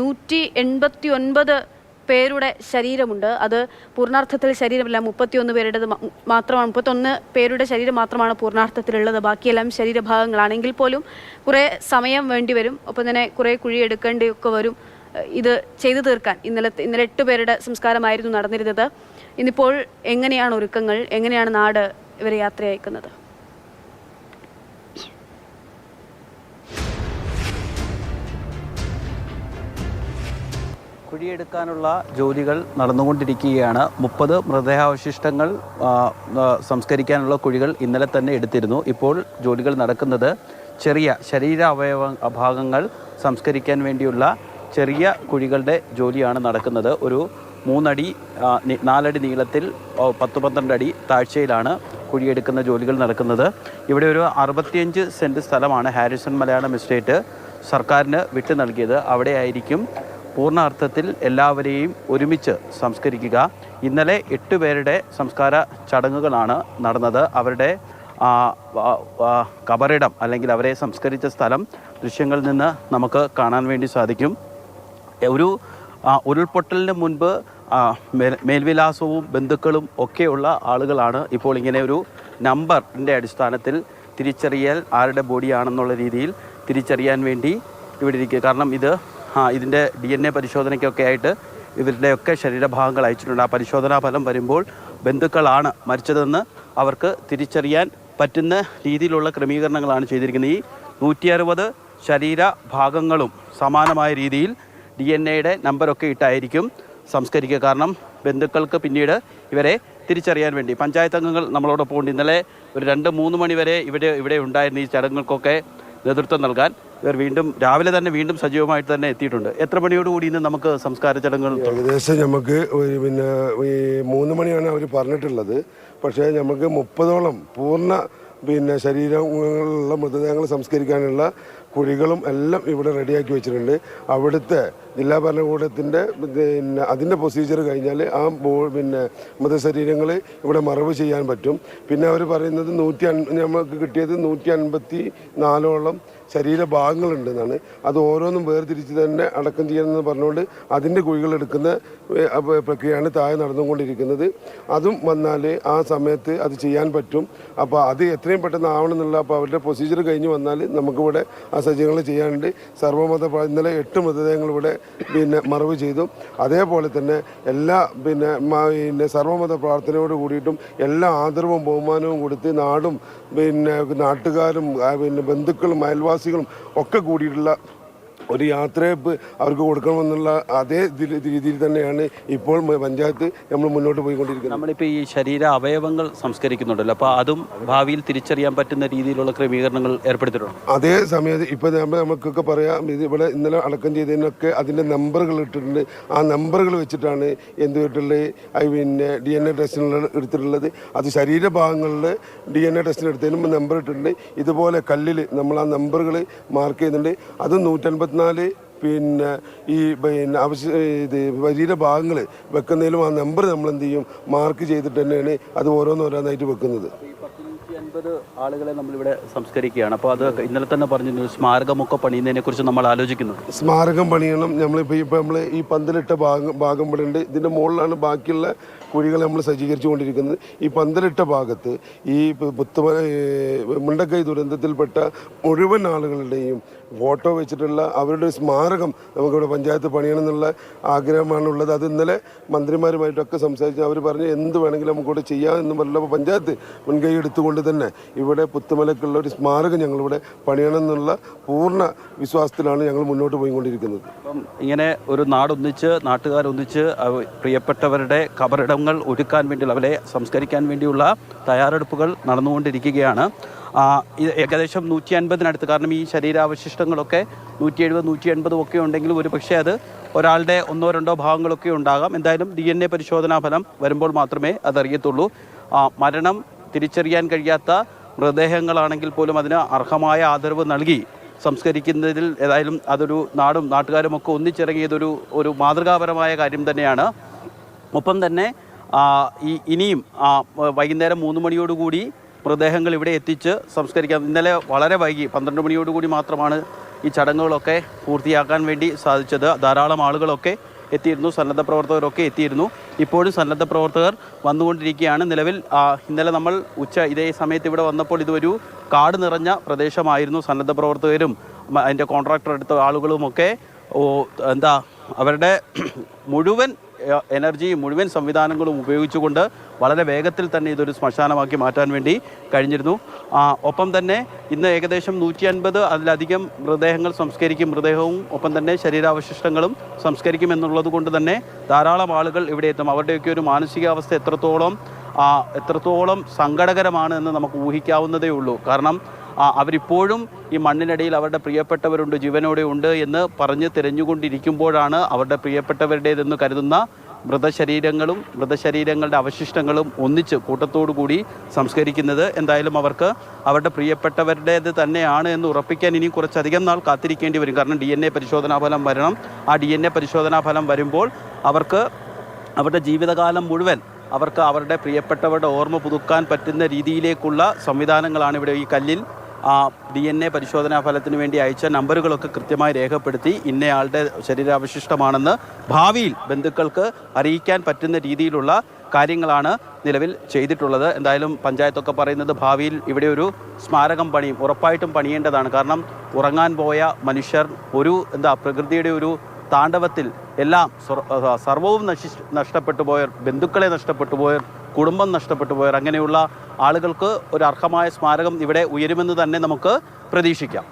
നൂറ്റി എൺപത്തി ഒൻപത് പേരുടെ ശരീരമുണ്ട്. അത് പൂർണാർത്ഥത്തിൽ ശരീരമില്ല മുപ്പത്തിയൊന്ന് പേരുടേത് മാത്രമാണ്. മുപ്പത്തൊന്ന് പേരുടെ ശരീരം മാത്രമാണ് പൂർണാർത്ഥത്തിലുള്ളത് ബാക്കിയെല്ലാം ശരീരഭാഗങ്ങളാണെങ്കിൽ പോലും കുറേ സമയം വേണ്ടി വരും. ഒപ്പം തന്നെ കുറേ കുഴിയെടുക്കേണ്ടിയൊക്കെ വരും. ഇത് ചെയ്തു തീർക്കാൻ. ഇന്നലെ ഇന്നലെ എട്ട് പേരുടെ സംസ്കാരമായിരുന്നു നടന്നിരുന്നത്. ഇന്നിപ്പോൾ എങ്ങനെയാണ് ഒരുക്കങ്ങൾ? എങ്ങനെയാണ് നാട് ഇവരെ യാത്ര അയക്കുന്നത്? കുഴിയെടുക്കാനുള്ള ജോലികൾ നടന്നുകൊണ്ടിരിക്കുകയാണ്. മുപ്പത് മൃതദേഹാവശിഷ്ടങ്ങൾ സംസ്കരിക്കാനുള്ള കുഴികൾ ഇന്നലെ തന്നെ എടുത്തിരുന്നു. ഇപ്പോൾ ജോലികൾ നടക്കുന്നത് ചെറിയ ശരീര അവയവ ഭാഗങ്ങൾ സംസ്കരിക്കാൻ വേണ്ടിയുള്ള ചെറിയ കുഴികളുടെ ജോലിയാണ് നടക്കുന്നത്. ഒരു മൂന്നടി നാലടി നീളത്തിൽ പത്ത് പന്ത്രണ്ട് അടി താഴ്ചയിലാണ് കുഴിയെടുക്കുന്ന ജോലികൾ നടക്കുന്നത്. ഇവിടെ ഒരു അറുപത്തിയഞ്ച് സെന്റ് സ്ഥലമാണ് ഹാരിസൺ മലയാളം എസ്റ്റേറ്റ് സർക്കാരിന് വിട്ടു നൽകിയത്. അവിടെയായിരിക്കും പൂർണ അർത്ഥത്തിൽ എല്ലാവരെയും ഒരുമിച്ച് സംസ്കരിക്കുക. ഇന്നലെ എട്ട് പേരുടെ സംസ്കാര ചടങ്ങുകളാണ് നടന്നത്. അവരുടെ കബറിടം അല്ലെങ്കിൽ അവരെ സംസ്കരിച്ച സ്ഥലം ദൃശ്യങ്ങളിൽ നിന്ന് നമുക്ക് കാണാൻ വേണ്ടി സാധിക്കും. ഒരു ഉരുൾപൊട്ടലിന് മുൻപ് മേൽവിലാസവും ബന്ധുക്കളും ഒക്കെയുള്ള ആളുകളാണ് ഇപ്പോൾ ഇങ്ങനെ ഒരു നമ്പറിന്റെ അടിസ്ഥാനത്തിൽ തിരിച്ചറിയൽ ആരുടെ ബോഡിയാണെന്നുള്ള രീതിയിൽ തിരിച്ചറിയാൻ വേണ്ടി ഇവിടെ ഇരിക്കുക. കാരണം ഇത് ഇതിന്റെ ഡി എൻ എ പരിശോധനയ്ക്കൊക്കെ ആയിട്ട് ഇവരുടെയൊക്കെ ശരീരഭാഗങ്ങൾ അയച്ചിട്ടുണ്ട്. ആ പരിശോധനാ ഫലം വരുമ്പോൾ ബന്ധുക്കളാണ് മരിച്ചതെന്ന് അവർക്ക് തിരിച്ചറിയാൻ പറ്റുന്ന രീതിയിലുള്ള ക്രമീകരണങ്ങളാണ് ചെയ്തിരിക്കുന്നത്. ഈ നൂറ്റി അറുപത് ശരീര ഭാഗങ്ങളും സമാനമായ രീതിയിൽ ഡി എൻ എയുടെ നമ്പറൊക്കെ ഇട്ടായിരിക്കും സംസ്കരിക്കുക. കാരണം ബന്ധുക്കൾക്ക് പിന്നീട് ഇവരെ തിരിച്ചറിയാൻ വേണ്ടി. പഞ്ചായത്ത് അംഗങ്ങൾ നമ്മളോടൊപ്പം ഉണ്ട്. ഇന്നലെ ഒരു രണ്ട് മൂന്ന് മണി വരെ ഇവിടെ ഇവിടെ ഉണ്ടായിരുന്ന ഈ ചടങ്ങുകൾക്കൊക്കെ നേതൃത്വം നൽകാൻ ഇവർ വീണ്ടും രാവിലെ തന്നെ വീണ്ടും സജീവമായിട്ട് തന്നെ എത്തിയിട്ടുണ്ട്. എത്ര മണിയോടുകൂടി ഇന്ന് നമുക്ക് സംസ്കാര ചടങ്ങുകൾ? ഏകദേശം നമുക്ക് ഒരു പിന്നെ ഈ മൂന്ന് മണിയാണ് അവർ പറഞ്ഞിട്ടുള്ളത്. പക്ഷേ നമുക്ക് മുപ്പതോളം പൂർണ പിന്നെ ശരീരങ്ങളുള്ള മൃതദേഹങ്ങൾ സംസ്കരിക്കാനുള്ള കുഴികളും എല്ലാം ഇവിടെ റെഡിയാക്കി വെച്ചിട്ടുണ്ട്. അവിടുത്തെ ജില്ലാ ഭരണകൂടത്തിന്റെ പിന്നെ അതിന്റെ പ്രൊസീജിയർ കഴിഞ്ഞാൽ ആ ബോ പിന്നെ മൃതശരീരങ്ങൾ ഇവിടെ മറവ് ചെയ്യാൻ പറ്റും. പിന്നെ അവർ പറയുന്നത് നൂറ്റി നമുക്ക് കിട്ടിയത് നൂറ്റി അൻപത്തി നാലോളം ശരീരഭാഗങ്ങളുണ്ടെന്നാണ്. അത് ഓരോന്നും വേർതിരിച്ച് തന്നെ അടക്കം ചെയ്യണമെന്ന് പറഞ്ഞുകൊണ്ട് അതിന്റെ കുഴികൾ എടുക്കുന്ന പ്രക്രിയയാണ് താഴെ നടന്നുകൊണ്ടിരിക്കുന്നത്. അതും വന്നാൽ ആ സമയത്ത് അത് ചെയ്യാൻ പറ്റും. അപ്പോൾ അത് എത്രയും പെട്ടെന്ന് ആവണം എന്നുള്ള അപ്പോൾ അവരുടെ പ്രൊസീജിയർ കഴിഞ്ഞ് വന്നാൽ നമുക്കിവിടെ ആ സജ്ജങ്ങൾ ചെയ്യാനുണ്ട്. സർവമത ഇന്നലെ എട്ട് മൃതദേഹങ്ങൾ ഇവിടെ പിന്നെ മറവ് ചെയ്തു. അതേപോലെ തന്നെ എല്ലാ പിന്നെ പിന്നെ സർവമത പ്രാർത്ഥനയോട് കൂടിയിട്ടും എല്ലാ ആദരവും ബഹുമാനവും കൊടുത്ത് നാടും പിന്നെ നാട്ടുകാരും പിന്നെ ബന്ധുക്കളും അയൽവാസികളും ഒക്കെ കൂടിയിട്ടുള്ള ഒരു യാത്ര അവർക്ക് കൊടുക്കണമെന്നുള്ള അതേ രീതിയിൽ തന്നെയാണ് ഇപ്പോൾ പഞ്ചായത്ത് നമ്മൾ മുന്നോട്ട് പോയിക്കൊണ്ടിരിക്കുന്നത്. നമ്മളിപ്പോൾ ഈ ശരീര അവയവങ്ങൾ സംസ്കരിക്കുന്നുണ്ടല്ലോ. അപ്പോൾ അതും ഭാവിയിൽ തിരിച്ചറിയാൻ പറ്റുന്ന രീതിയിലുള്ള ക്രമീകരണങ്ങൾ ഏർപ്പെടുത്തിയിട്ടുണ്ട്? അതേ സമയത്ത് ഇപ്പോൾ നമ്മൾ നമുക്കൊക്കെ പറയാം ഇത് ഇവിടെ ഇന്നലെ അടക്കം ചെയ്തതിനൊക്കെ അതിന്റെ നമ്പറുകൾ ഇട്ടിട്ടുണ്ട്. ആ നമ്പറുകൾ വെച്ചിട്ടാണ് എന്ത് അത് പിന്നെ ഡി എൻ എ ടെസ്റ്റിനുള്ള എടുത്തിട്ടുള്ളത്. അത് ശരീരഭാഗങ്ങളിൽ ഡി എൻ എ ടെസ്റ്റിന് എടുത്തതിനും നമ്പർ ഇട്ടിട്ടുണ്ട്. ഇതുപോലെ കല്ലിൽ നമ്മൾ ആ നമ്പറുകൾ മാർക്ക് ചെയ്യുന്നുണ്ട്. അത് നൂറ്റൻപത്തിനാല് പിന്നെ ഈ പിന്നെ ആവശ്യ ഇത് ശരീരഭാഗങ്ങൾ വെക്കുന്നതിലും ആ നമ്പർ നമ്മൾ എന്ത് ചെയ്യും? മാർക്ക് ചെയ്തിട്ട് തന്നെയാണ് അത് ഓരോന്നോരോന്നായിട്ട് വെക്കുന്നത്. അൻപത് ആളുകളെ നമ്മളിവിടെ സംസ്കരിക്കുകയാണ്. അപ്പോൾ അത് ഇന്നലെ തന്നെ പറഞ്ഞു സ്മാരകമൊക്കെ പണിയുന്നതിനെ കുറിച്ച് നമ്മൾ ആലോചിക്കുന്നു. സ്മാരകം പണിയണം. നമ്മളിപ്പോൾ ഇപ്പോൾ നമ്മൾ ഈ പന്തലിട്ട ഭാഗം ഭാഗം പണിയുണ്ട് ഇതിന്റെ മുകളിലാണ് ബാക്കിയുള്ള കുഴികൾ നമ്മൾ സജ്ജീകരിച്ചു കൊണ്ടിരിക്കുന്നത് ഈ പന്തലിട്ട ഭാഗത്ത് ഈ പുത്തുമ മുണ്ടക്കൈ ദുരന്തത്തിൽപ്പെട്ട മുഴുവൻ ആളുകളുടെയും ഫോട്ടോ വെച്ചിട്ടുള്ള അവരുടെ ഒരു സ്മാരകം നമുക്കിവിടെ പഞ്ചായത്ത് പണിയണം എന്നുള്ള ആഗ്രഹമാണുള്ളത്. അത് ഇന്നലെ മന്ത്രിമാരുമായിട്ടൊക്കെ സംസാരിച്ച് അവർ പറഞ്ഞ് എന്ത് വേണമെങ്കിലും നമുക്കിവിടെ ചെയ്യാം എന്ന് പറഞ്ഞപ്പോൾ പഞ്ചായത്ത് മുൻകൈ എടുത്തുകൊണ്ട് തന്നെ ഇവിടെ പുത്തുമലക്കുള്ള ഒരു സ്മാരകം ഞങ്ങളിവിടെ പണിയണം എന്നുള്ള പൂർണ വിശ്വാസത്തിലാണ് ഞങ്ങൾ മുന്നോട്ട് പോയിക്കൊണ്ടിരിക്കുന്നത്. ഇങ്ങനെ ഒരു നാടൊന്നിച്ച് നാട്ടുകാരൊന്നിച്ച് പ്രിയപ്പെട്ടവരുടെ കബറിടങ്ങൾ ഒരുക്കാൻ വേണ്ടിയുള്ള അവരെ സംസ്കരിക്കാൻ വേണ്ടിയുള്ള തയ്യാറെടുപ്പുകൾ നടന്നുകൊണ്ടിരിക്കുകയാണ്. ഏകദേശം നൂറ്റി അൻപതിനടുത്ത് കാരണം ഈ ശരീരാവശിഷ്ടങ്ങളൊക്കെ നൂറ്റി എഴുപത് നൂറ്റി എൺപതും ഒക്കെ ഉണ്ടെങ്കിൽ ഒരു പക്ഷേ അത് ഒരാളുടെ ഒന്നോ രണ്ടോ ഭാഗങ്ങളൊക്കെ ഉണ്ടാകാം. എന്തായാലും ഡി എൻ എ പരിശോധനാ ഫലം വരുമ്പോൾ മാത്രമേ അതറിയത്തുള്ളൂ. മരണം തിരിച്ചറിയാൻ കഴിയാത്ത മൃതദേഹങ്ങളാണെങ്കിൽ പോലും അതിന് അർഹമായ ആദരവ് നൽകി സംസ്കരിക്കുന്നതിൽ ഏതായാലും അതൊരു നാടും നാട്ടുകാരുമൊക്കെ ഒന്നിച്ചിറങ്ങിയതൊരു ഒരു മാതൃകാപരമായ കാര്യം തന്നെയാണ്. ഒപ്പം തന്നെ ഈ ഇനിയും വൈകുന്നേരം മൂന്ന് മണിയോടുകൂടി മൃതദേഹങ്ങൾ ഇവിടെ എത്തിച്ച് സംസ്കരിക്കാം. ഇന്നലെ വളരെ വൈകി പന്ത്രണ്ട് മണിയോടുകൂടി മാത്രമാണ് ഈ ചടങ്ങുകളൊക്കെ പൂർത്തിയാക്കാൻ വേണ്ടി സാധിച്ചത്. ധാരാളം ആളുകളൊക്കെ എത്തിയിരുന്നു സന്നദ്ധ പ്രവർത്തകരൊക്കെ എത്തിയിരുന്നു. ഇപ്പോഴും സന്നദ്ധ പ്രവർത്തകർ വന്നുകൊണ്ടിരിക്കുകയാണ്. നിലവിൽ ഇന്നലെ നമ്മൾ ഉച്ച ഇതേ സമയത്ത് ഇവിടെ വന്നപ്പോൾ ഇതൊരു കാട് നിറഞ്ഞ പ്രദേശമായിരുന്നു. സന്നദ്ധ പ്രവർത്തകരും അതിന്റെ കോൺട്രാക്ടർ എടുത്ത ആളുകളുമൊക്കെ എന്താ അവരുടെ മുഴുവൻ എ- എനർജിയും മുഴുവൻ സംവിധാനങ്ങളും ഉപയോഗിച്ചുകൊണ്ട് വളരെ വേഗത്തിൽ തന്നെ ഇതൊരു ശ്മശാനമാക്കി മാറ്റാൻ വേണ്ടി കഴിഞ്ഞിരുന്നു. ഒപ്പം തന്നെ ഇന്ന് ഏകദേശം നൂറ്റി അൻപത് അതിലധികം മൃതദേഹങ്ങൾ സംസ്കരിക്കും മൃതദേഹവും ഒപ്പം തന്നെ ശരീരാവശിഷ്ടങ്ങളും സംസ്കരിക്കും എന്നുള്ളത് കൊണ്ട് തന്നെ ധാരാളം ആളുകൾ ഇവിടെ എത്തും. അവരുടെയൊക്കെ ഒരു മാനസികാവസ്ഥ എത്രത്തോളം എത്രത്തോളം സങ്കടകരമാണ് എന്ന് നമുക്ക് ഊഹിക്കാവുന്നതേ ഉള്ളൂ. കാരണം അവരിപ്പോഴും ഈ മണ്ണിനടിയിൽ അവരുടെ പ്രിയപ്പെട്ടവരുണ്ട് ജീവനോടെ ഉണ്ട് എന്ന് പറഞ്ഞ് തിരഞ്ഞുകൊണ്ടിരിക്കുമ്പോഴാണ് അവരുടെ പ്രിയപ്പെട്ടവരുടേതെന്ന് കരുതുന്ന മൃതശരീരങ്ങളും മൃതശരീരങ്ങളുടെ അവശിഷ്ടങ്ങളും ഒന്നിച്ച് കൂടി സംസ്കരിക്കുന്നത് എന്തായാലും അവർക്ക് അവരുടെ പ്രിയപ്പെട്ടവരുടേത് തന്നെയാണ് എന്ന് ഉറപ്പിക്കാൻ ഇനി കുറച്ചധികം നാൾ കാത്തിരിക്കേണ്ടി വരും. കാരണം ഡി എൻ എ പരിശോധനാ ഫലം വരണം. ആ ഡി എൻ എ പരിശോധനാ ഫലം വരുമ്പോൾ അവർക്ക് അവരുടെ ജീവിതകാലം മുഴുവൻ അവർക്ക് അവരുടെ പ്രിയപ്പെട്ടവരുടെ ഓർമ്മ പുതുക്കാൻ പറ്റുന്ന രീതിയിലേക്കുള്ള സംവിധാനങ്ങളാണ് ഇവിടെ ഈ കല്ലിൽ. ആ ഡി എൻ എ പരിശോധനാ ഫലത്തിന് വേണ്ടി അയച്ച നമ്പറുകളൊക്കെ കൃത്യമായി രേഖപ്പെടുത്തി ഇന്നയാളുടെ ശരീരാവശിഷ്ടമാണെന്ന് ഭാവിയിൽ ബന്ധുക്കൾക്ക് അറിയിക്കാൻ പറ്റുന്ന രീതിയിലുള്ള കാര്യങ്ങളാണ് നിലവിൽ ചെയ്തിട്ടുള്ളത്. എന്തായാലും പഞ്ചായത്തൊക്കെ പറയുന്നത് ഭാവിയിൽ ഇവിടെ ഒരു സ്മാരകം പണിയും ഉറപ്പായിട്ടും പണിയേണ്ടതാണ്. കാരണം ഉറങ്ങാൻ പോയ മനുഷ്യർ ഒരു എന്താ പ്രകൃതിയുടെ ഒരു താണ്ഡവത്തിൽ എല്ലാം സർവവും നശി നഷ്ടപ്പെട്ടു പോയർ ബന്ധുക്കളെ നഷ്ടപ്പെട്ടു പോയർ കുടുംബം നഷ്ടപ്പെട്ടു പോയർ അങ്ങനെയുള്ള ആളുകൾക്ക് ഒരു അർഹമായ സ്മാരകം ഇവിടെ ഉയരുമെന്ന് തന്നെ നമുക്ക് പ്രതീക്ഷിക്കാം.